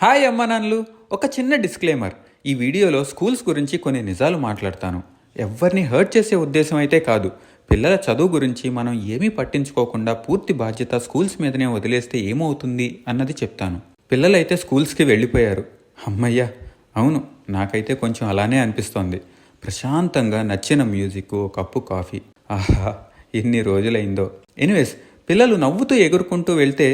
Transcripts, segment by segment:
Hi అమ్మానాన్నలు ఒక చిన్న డిస్క్లైమర్. ఈ వీడియోలో స్కూల్స్ గురించి కొన్ని నిజాలు మాట్లాడతాను. ఎవరిని హర్ట్ చేసే ఉద్దేశం అయితే కాదు. పిల్లల చదువు గురించి మనం ఏమీ పట్టించుకోకుండా పూర్తి బాధ్యత స్కూల్స్ మీదనే వదిలేస్తే ఏమవుతుంది అన్నది చెప్తాను. పిల్లలైతే స్కూల్స్కి వెళ్ళిపోయారు. అమ్మయ్యా! అవును నాకైతే కొంచెం అలానే అనిపిస్తోంది. ప్రశాంతంగా నచ్చిన మ్యూజిక్ కప్పు కాఫీ. ఆహా! ఎన్ని రోజులైందో. ఎనీవేస్ పిల్లలు నవ్వుతూ ఎగురుకుంటూ వెళ్తే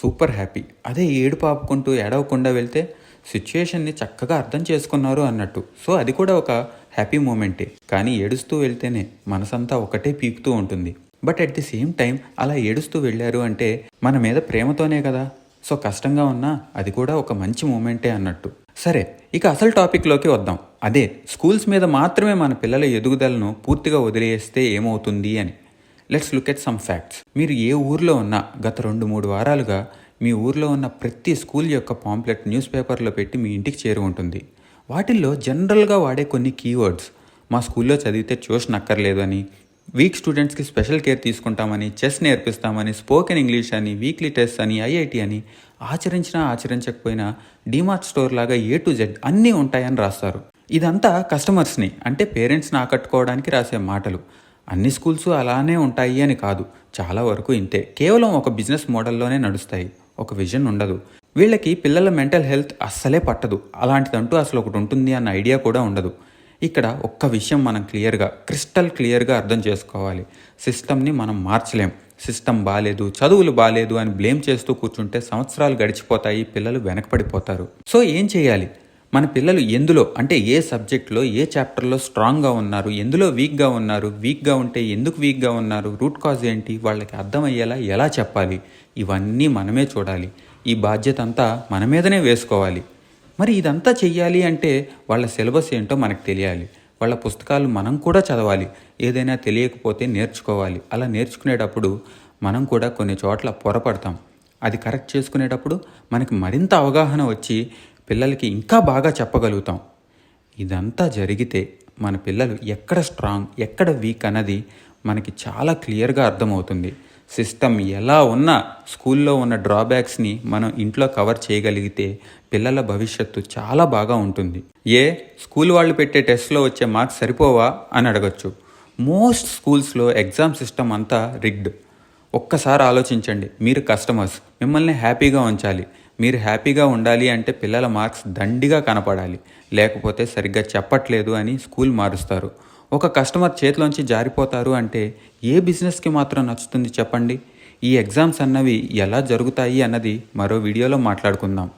సూపర్ హ్యాపీ. అదే ఏడు పాపుకుంటూ ఏడవకుండా వెళ్తే సిచ్యుయేషన్ని చక్కగా అర్థం చేసుకున్నారు అన్నట్టు. సో అది కూడా ఒక హ్యాపీ మూమెంటే. కానీ ఏడుస్తూ వెళ్తేనే మనసంతా ఒకటే పీకుతూ ఉంటుంది. But at the same time అలా ఏడుస్తూ వెళ్ళారు అంటే మన మీద ప్రేమతోనే కదా. సో కష్టంగా ఉన్నా అది కూడా ఒక మంచి మూమెంటే అన్నట్టు. సరే ఇక అసలు టాపిక్లోకి వద్దాం. అదే స్కూల్స్ మీద మాత్రమే మన పిల్లల ఎదుగుదలను పూర్తిగా వదిలేస్తే ఏమవుతుంది అని. Let's look at some facts మీరు ఏ ఊర్లో ఉన్నా గత రెండు మూడు వారాలుగా మీ ఊర్లో ఉన్న ప్రతి స్కూల్ యొక్క పాంప్లెట్ న్యూస్ పేపర్లో పెట్టి మీ ఇంటికి చేరు ఉంటుంది. వాటిల్లో జనరల్గా వాడే కొన్ని కీవర్డ్స్ మా స్కూల్లో చదివితే ట్యూషన్ అక్కర్లేదు అని వీక్ స్టూడెంట్స్కి స్పెషల్ కేర్ తీసుకుంటామని చెస్ నేర్పిస్తామని స్పోకెన్ ఇంగ్లీష్ అని వీక్లీ టెస్ట్ అని ఐఐటి అని ఆచరించినా ఆచరించకపోయినా డిమార్ట్ స్టోర్ లాగా ఏ టు జెడ్ అన్నీ ఉంటాయని రాస్తారు. ఇదంతా కస్టమర్స్ని అంటే పేరెంట్స్ని ఆకట్టుకోవడానికి రాసే మాటలు. అన్ని స్కూల్స్ అలానే ఉంటాయి అని కాదు. చాలా వరకు ఇంతే. కేవలం ఒక బిజినెస్ మోడల్లోనే నడుస్తాయి. ఒక విజన్ ఉండదు. వీళ్ళకి పిల్లల మెంటల్ హెల్త్ అస్సలే పట్టదు. అలాంటిదంటూ అసలు ఒకటి ఉంటుంది అన్న ఐడియా కూడా ఉండదు. ఇక్కడ ఒక్క విషయం మనం క్లియర్గా క్రిస్టల్ క్లియర్గా అర్థం చేసుకోవాలి. సిస్టమ్ని మనం మార్చలేం. సిస్టమ్ బాగాలేదు చదువులు బాగాలేదు అని బ్లేమ్ చేస్తూ కూర్చుంటే సంవత్సరాలు గడిచిపోతాయి పిల్లలు వెనకపడిపోతారు. సో ఏం చేయాలి? మన పిల్లలు ఎందులో? అంటే ఏ సబ్జెక్ట్లో ఏ చాప్టర్లో స్ట్రాంగ్గా ఉన్నారు? ఎందులో వీక్గా ఉన్నారు? వీక్గా ఉంటే ఎందుకు వీక్గా ఉన్నారు? రూట్ కాజ్ ఏంటి? వాళ్ళకి అర్థమయ్యేలా ఎలా చెప్పాలి? ఇవన్నీ మనమే చూడాలి. ఈ బాధ్యత అంతా మన మీదనే వేసుకోవాలి. మరి ఇదంతా చెయ్యాలి అంటే వాళ్ళ సిలబస్ ఏంటో మనకు తెలియాలి. వాళ్ళ పుస్తకాలు మనం కూడా చదవాలి. ఏదైనా తెలియకపోతే నేర్చుకోవాలి. అలా నేర్చుకునేటప్పుడు మనం కూడా కొన్ని చోట్ల పొరపడతాం. అది కరెక్ట్ చేసుకునేటప్పుడు మనకి మరింత అవగాహన వచ్చి పిల్లలకి ఇంకా బాగా చెప్పగలుగుతాం. ఇదంతా జరిగితే మన పిల్లలు ఎక్కడ స్ట్రాంగ్ ఎక్కడ వీక్ అన్నది మనకి చాలా క్లియర్గా అర్థమవుతుంది. సిస్టమ్ ఎలా ఉన్నా స్కూల్లో ఉన్న డ్రాబ్యాక్స్ని మనం ఇంట్లో కవర్ చేయగలిగితే పిల్లల భవిష్యత్తు చాలా బాగా ఉంటుంది. ఏ స్కూల్ వాళ్ళు పెట్టే టెస్ట్లో వచ్చే మార్క్స్ సరిపోవా అని అడగచ్చు. మోస్ట్ స్కూల్స్లో ఎగ్జామ్ సిస్టమ్ అంతా రిగ్డ్. ఒక్కసారి ఆలోచించండి మీరు కస్టమర్స్ మిమ్మల్ని హ్యాపీగా ఉంచాలి. మీరు హ్యాపీగా ఉండాలి అంటే పిల్లల మార్క్స్ దండిగా కనపడాలి. లేకపోతే సరిగ్గా చెప్పట్లేదు అని స్కూల్ మారుస్తారు. ఒక కస్టమర్ చేతిలోంచి జారిపోతారు అంటే ఏ బిజినెస్కి మాత్రం నచ్చుతుంది చెప్పండి? ఈ ఎగ్జామ్స్ అన్నవి ఎలా జరుగుతాయి అన్నది మరో వీడియోలో మాట్లాడుకుందాం.